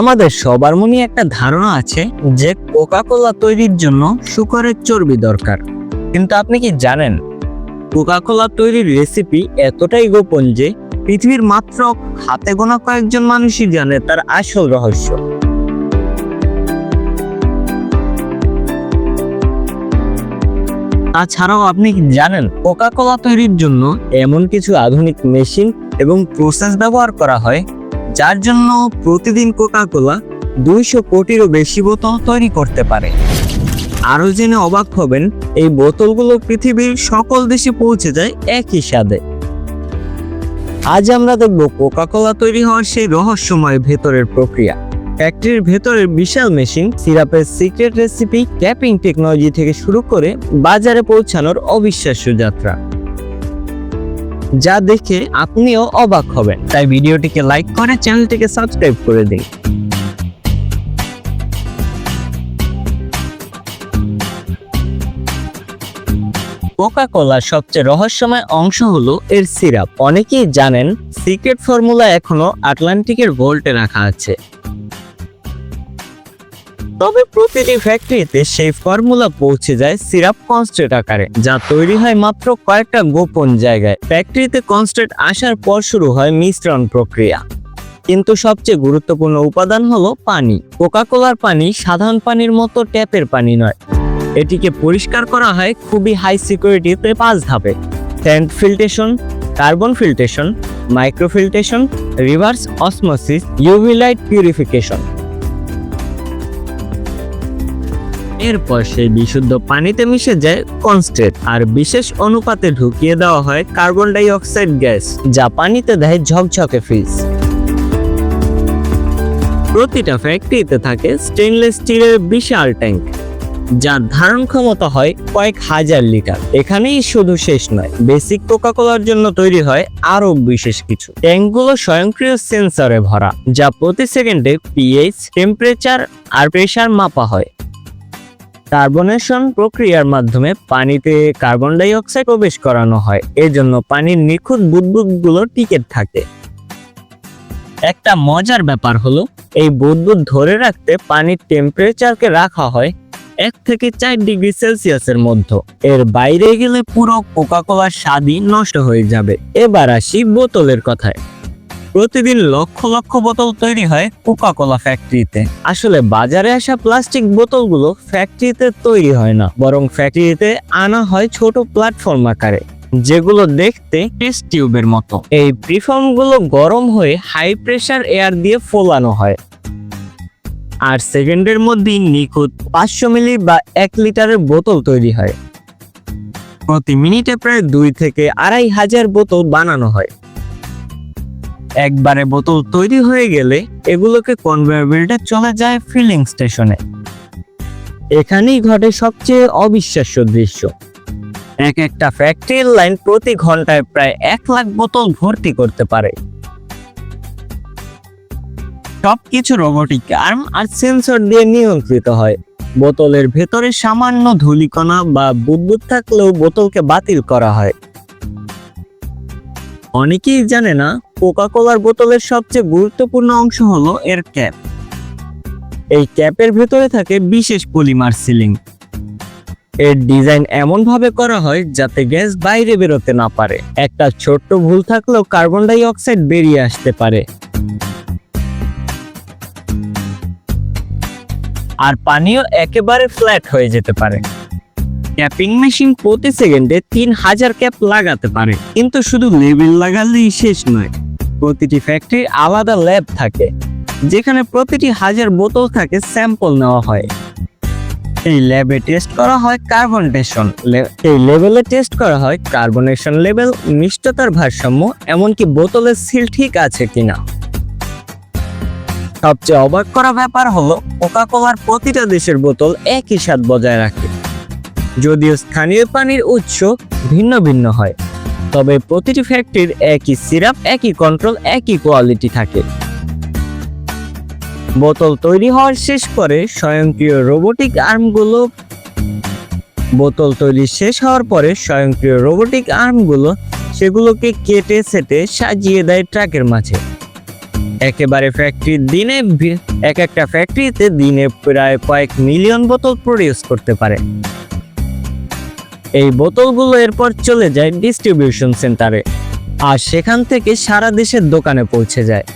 আমাদের সবার মনে একটা ধারণা আছে যে কোকা কোলা তৈরির জন্য শুকরের চর্বি দরকার। কিন্তু আপনি কি জানেন কোকা কোলা তৈরির রেসিপি এতটাই গোপন যে পৃথিবীর মাত্র হাতে গোনা কয়েকজন মানুষই জানে তার আসল রহস্য। তাছাড়াও আপনি কি জানেন কোকা কোলা তৈরির জন্য এমন কিছু আধুনিক মেশিন এবং প্রসেস ব্যবহার করা হয় যার জন্য প্রতিদিন কোকা কোলা দুইশো কোটিরও বেশি বোতল তৈরি করতে পারে। আরও জেনে অবাক হবেন, এই বোতলগুলো পৃথিবীর সকল দেশে পৌঁছে যায় একই স্বাদে। আজ আমরা দেখব কোকা কোলা তৈরি হওয়ার সেই রহস্যময় ভেতরের প্রক্রিয়া। ফ্যাক্টরির ভেতরের বিশাল মেশিন, সিরাপের সিক্রেট রেসিপি ক্যাপিং টেকনোলজি থেকে শুরু করে বাজারে পৌঁছানোর অবিশ্বাস্য যাত্রা। যা দেখে আপনিও অবাক হবেন। তাই ভিডিওটিকে লাইক করে চ্যানেলটিকে সাবস্ক্রাইব করে দিন। কোকা কোলার সবচেয়ে রহস্যময় অংশ হলো এর সিরাপ। অনেকেই জানেন সিক্রেট ফর্মুলা এখনও আটলান্টিকের ভোল্টে রাখা আছে। তবে প্রতিটি ফ্যাক্টরিতে সেই ফর্মুলা পৌঁছে যায় সিরাপ কনস্ট্রেট আকারে, যা তৈরি হয় মাত্র কয়েকটা গোপন জায়গায়। ফ্যাক্টরিতে কনস্ট্রেট আসার পর শুরু হয় মিশ্রণ প্রক্রিয়া। কিন্তু সবচেয়ে গুরুত্বপূর্ণ উপাদান হলো পানি। কোকা কোলার পানি সাধারণ পানির মতো ট্যাপের পানি নয়। এটিকে পরিষ্কার করা হয় খুবই হাই সিকিউরিটিতে পাঁচ ধাপে। Sand filtration carbon filtration microfiltration reverse osmosis UV light purification এরপর সেই বিশুদ্ধ পানিতে মিশে যায় কনস্ট্রেট আর বিশেষ অনুপাতে ঢুকিয়ে দেওয়া হয় কার্বন ডাই অক্সাইড গ্যাস যা পানিতে দেয় ঝকঝকে ফিজ প্রতিটা ফ্যাক্টরিতে থাকে স্টেনলেস স্টিলের বিশাল ট্যাঙ্ক যার ধারণ ক্ষমতা হয় কয়েক হাজার লিটার। এখানেই শুধু শেষ নয় বেসিক কোকা কোলার জন্য তৈরি হয় আরও বিশেষ কিছু। ট্যাঙ্কগুলো স্বয়ংক্রিয় সেন্সরে ভরা, যা প্রতি সেকেন্ডে পিএইচ টেম্পারেচার আর প্রেসার মাপা হয়। কার্বনেশন প্রক্রিয়ার মাধ্যমে পানিতে কার্বন ডাই অক্সাইড প্রবেশ করানো হয়। এজন্য পানির নিখুঁত বুদবুদগুলো টিকে থাকে। একটা মজার ব্যাপার হলো, এই বুদবুদ ধরে রাখতে পানির টেম্পারেচারকে রাখা হয় এক থেকে চার ডিগ্রি সেলসিয়াসের মধ্যে। এর বাইরে গেলে পুরো কোকা কোলার স্বাদই নষ্ট হয়ে যাবে। এবার আসি বোতলের কথায়। প্রতিদিন লক্ষ লক্ষ বোতল তৈরি হয় কোকা কোলা ফ্যাক্টরিতে আসলে বাজারে আসা প্লাস্টিক বোতলগুলো ফ্যাক্টরিতে তৈরি হয় না, বরং ফ্যাক্টরিতে আনা হয় ছোট প্ল্যাটফর্ম আকারে, যেগুলো দেখতে টেস্ট টিউবের মতো। এই প্রিফর্মগুলো গরম হয়ে হাই প্রেসার এয়ার দিয়ে ফোলানো হয়। আর সেকেন্ডের মধ্যেই নিখুঁত পাঁচশো মিলি বা এক লিটারের বোতল তৈরি হয়। প্রতি মিনিটে প্রায় দুই থেকে আড়াই হাজার বোতল বানানো হয়। একবারে বোতল তৈরি হয়ে গেলে এগুলোকে কনভেয়ার বেল্টে চলে যায় ফিলিং স্টেশনে এখানেই ঘটে সবচেয়ে অবিশ্বাস্য দৃশ্য। এক একটা ফ্যাক্টরির লাইন প্রতি ঘন্টায় প্রায় এক লাখ বোতল ভর্তি করতে পারে। সবকিছু রোবোটিক আর্ম আর সেন্সর দিয়ে নিয়ন্ত্রিত হয়। বোতলের ভেতরে সামান্য ধূলিকণা বা বুদবুদ থাকলেও বোতলকে বাতিল করা হয়। অনেকেই জানে না কোকা কোলার বোতলের সবচেয়ে গুরুত্বপূর্ণ অংশ হলো এর ক্যাপ। এই ক্যাপের ভেতরে থাকে বিশেষ পলিমার সিলিং। এর ডিজাইন এমন ভাবে করা হয় যাতে গ্যাস বাইরে বেরোতে না পারে। একটা ছোট্ট ভুল থাকলেও কার্বন ডাই অক্সাইড বেরিয়ে আসতে পারে। আর পানিও একেবারে ফ্ল্যাট হয়ে যেতে পারে। ক্যাপিং মেশিন প্রতি সেকেন্ডে তিন হাজার ক্যাপ লাগাতে পারে। কিন্তু শুধু লেবেল লাগালেই শেষ নয়, প্রতিটি ফ্যাক্টরির আলাদা ল্যাব থাকে, যেখানে প্রতিটি হাজার বোতল থাকে স্যাম্পল নেওয়া হয়। এই ল্যাবে টেস্ট করা হয় কার্বনেশন এই লেভেলে টেস্ট করা হয় কার্বনেশন লেভেল মিষ্টতার ভারসাম্য, এমনকি বোতলের সিল ঠিক আছে কিনা। সবচেয়ে অবাক করা ব্যাপার হলো কোকা কোলার প্রতিটা দেশের বোতল একই স্বাদ বজায় রাখে। যদিও স্থানীয় পানির উৎস ভিন্ন ভিন্ন হয়, তবে প্রতিটি ফ্যাক্টরির একই সিরাপ, একই কন্ট্রোল একই কোয়ালিটি থাকে। বোতল তৈরি হওয়ার শেষ পরে স্বয়ংক্রিয় রোবোটিক আর্মগুলো বোতল তৈরি শেষ হওয়ার পরে স্বয়ংক্রিয় রোবোটিক আর্মগুলো সেগুলোকে কেটে, সেটে সাজিয়ে দেয় ট্রাকের মাঝে। একেবারে ফ্যাক্টরির দিনে এক একটা ফ্যাক্টরিতে দিনে প্রায় কয়েক মিলিয়ন বোতল প্রডিউস করতে পারে। এই বোতলগুলো এরপর চলে যায় ডিস্ট্রিবিউশন সেন্টারে আর সেখান থেকে সারা দেশের দোকানে পৌঁছে যায়।